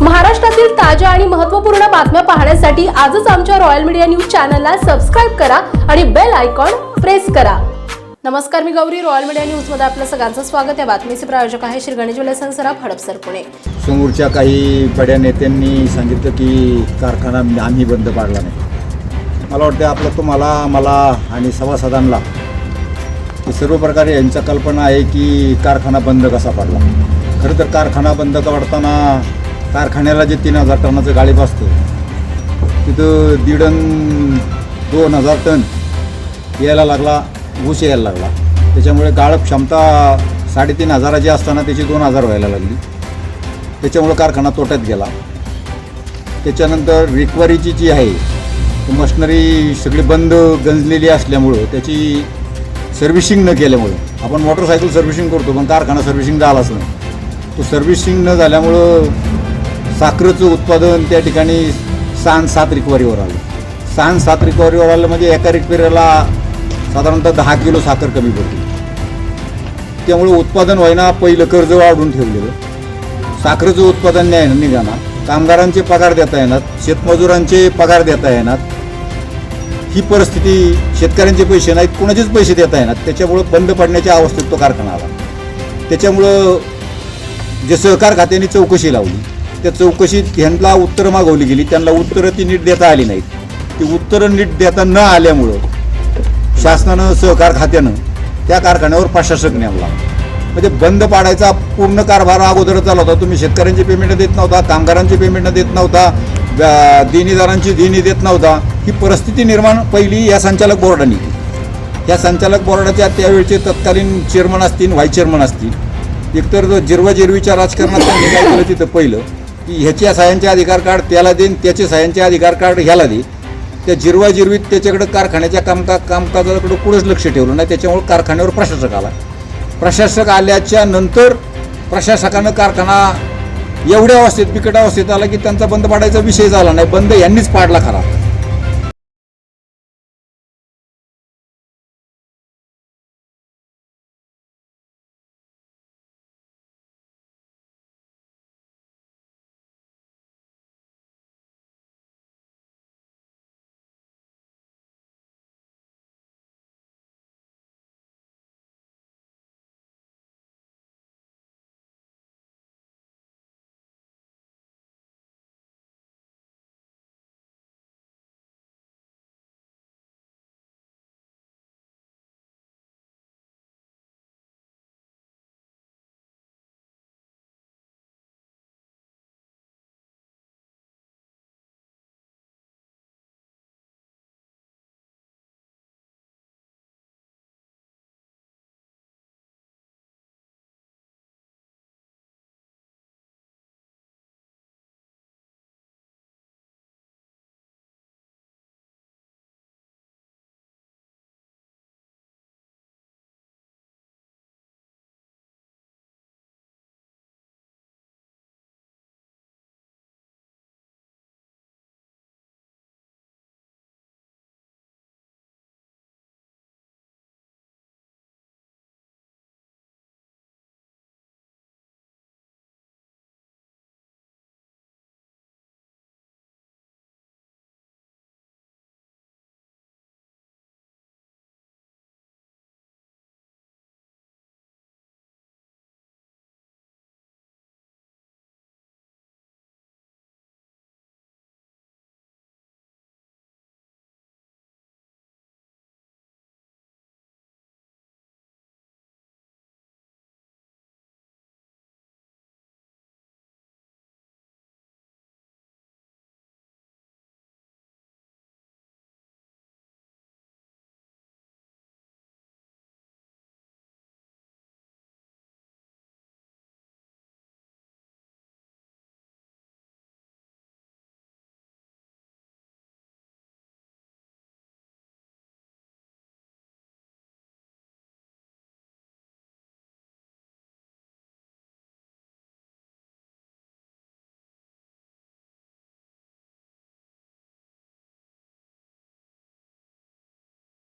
महाराष्ट्रातील ताज्या आणि महत्त्वपूर्ण बातम्या पाहण्यासाठी आजच आमच्या रॉयल मीडिया न्यूज चॅनलला सबस्क्राईब करा आणि बेल आयकॉन प्रेस करा. नमस्कार मी गौरी. रॉयल मीडिया न्यूजमध्ये आपलं सगळ्यांचं स्वागत आहे. बातमीचे प्रायोजक आहे श्री गणेश विलासन सराफ हडपसर पुणे. समोरच्या काही बड्या नेत्यांनी सांगितलं की कारखाना आम्ही बंद पाडला नाही. मला वाटतं आपलं तुम्हाला मला आणि सभासदांना सर्व प्रकारे यांच्या कल्पना आहे की कारखाना बंद कसा पाडला. खरं तर कारखाना बंद पाडताना कारखान्याला जे तीन हजार टनाचं गाडी बसतं तिथं दीड दोन हजार टन यायला लागला ऊस यायला लागला. त्याच्यामुळे गाळप क्षमता साडेतीन हजाराची असताना त्याची दोन हजार व्हायला लागली. त्याच्यामुळं कारखाना तोट्यात गेला. त्याच्यानंतर रिकव्हरीची जी आहे ती मशिनरी सगळी बंद गंजलेली असल्यामुळं त्याची सर्व्हिसिंग न केल्यामुळं आपण मोटरसायकल सर्व्हिसिंग करतो पण कारखाना सर्व्हिसिंग झालाच नाही. तो सर्व्हिसिंग न झाल्यामुळं साखरेचं उत्पादन त्या ठिकाणी सहा सात रिकव्हरीवर आलं. सहा सात रिकव्हरीवर आलं म्हणजे एका रिकव्हरीला साधारणतः दहा किलो साखर कमी पडते त्यामुळे उत्पादन व्हायना पहिलं कर्ज वाढून ठेवलेलं. साखरेचं उत्पादन नाही निघाना. कामगारांचे पगार देता येणार शेतमजुरांचे पगार देता येणार. ही परिस्थिती शेतकऱ्यांचे पैसे नाहीत कोणाचेच पैसे देता येणार. त्याच्यामुळं बंद पडण्याच्या अवस्थेत तो कारखाना आला. त्याच्यामुळं जे सहकार खात्याने चौकशी लावली. त्या चौकशीत ह्यांना उत्तरं मागवली गेली. त्यांना उत्तरं ती नीट देता आली नाहीत. ती उत्तरं नीट देता न आल्यामुळं शासनानं सहकार खात्यानं त्या कारखान्यावर प्रशासक नेमला. म्हणजे बंद पाडायचा पूर्ण कारभार अगोदर चालू होता. तुम्ही शेतकऱ्यांची पेमेंट देत नव्हता कामगारांची पेमेंट देत नव्हता देणीदारांची देणी देत नव्हता. ही परिस्थिती निर्माण पहिली या संचालक बोर्डाने या संचालक बोर्डाच्या त्यावेळचे तत्कालीन चेअरमन असतील व्हाईस चेअरमन असतील. एकतर जिरवाजिरवीच्या राजकारणात त्यांनी काय केलं तिथं पहिलं. की ह्याच्या साह्यांचे अधिकार कार्ड त्याला देईन त्याचे सायांचे अधिकार कार्ड ह्याला दे त्या जिरवाजिरवीत त्याच्याकडं त्याच्याकडे कारखान्याच्या कामका कामकाजाकडे कुठंच लक्ष ठेवलं नाही. त्याच्यामुळे कारखान्यावर प्रशासक आला. प्रशासक आल्याच्यानंतर प्रशासकानं कारखाना एवढ्या अवस्थेत बिकट अवस्थेत आला की त्यांचा बंद पाडायचा विषय झाला नाही. बंद यांनीच पाडला खरा.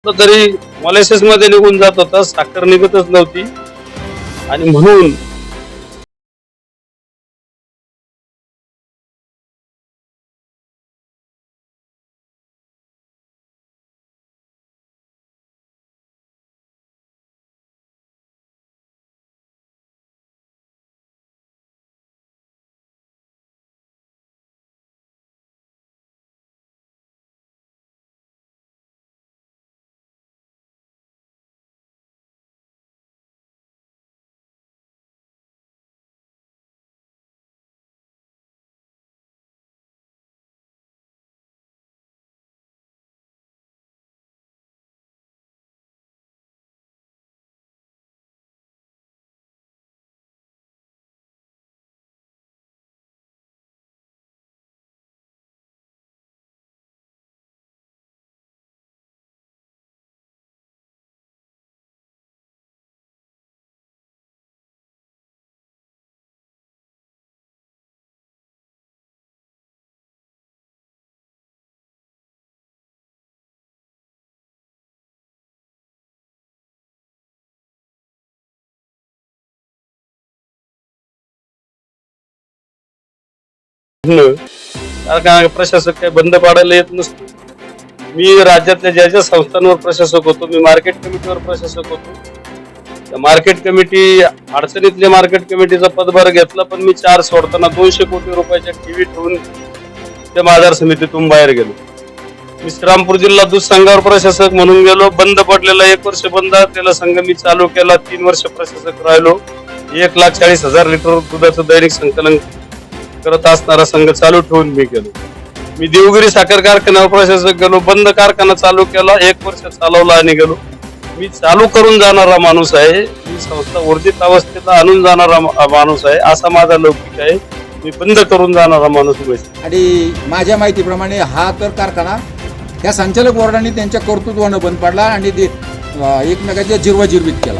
तरी मॉलेसेस मध्ये निघून जात होता साखर निघतच नव्हती. आणि म्हणून म्हणणं, प्रशासक काही बंद पाडायला येत नसतो. मी राज्यातल्या ज्या ज्या संस्थांवर प्रशासक होतो मी मार्केट कमिटीवर प्रशासक होतो. मार्केट कमिटी अडचणीतल्या मार्केट कमिटीचा पदभार घेतला पण मी चार सोडताना दोनशे कोटी रुपयाच्या टीव्ही ठेवून त्या बाजार समितीतून बाहेर गेलो. मी श्रीरामपूर जिल्हा दूध संघावर प्रशासक म्हणून गेलो बंद पडलेला एक वर्ष बंद असलेला संघ मी चालू केला तीन वर्ष प्रशासक राहिलो. एक लाख चाळीस हजार लिटर दुधाचं दैनिक संकलन करत असणारा संघ चालू ठेवून मी गेलो. मी देवगिरी साखर कारखान्यावर प्रशासक गेलो बंद कारखाना चालू केला एक वर्ष चालवला आणि गेलो. मी चालू करून जाणारा माणूस आहे. मी संस्था वर्जित अवस्थेला आणून जाणारा माणूस आहे असा माझा लौकिक आहे. मी बंद करून जाणारा माणूस आणि माझ्या माहितीप्रमाणे हा तर कारखाना या संचालक बोर्डाने त्यांच्या कर्तृत्वानं बंद पाडला आणि ते एकमेकाच्या जिरवाजिरवीत केला.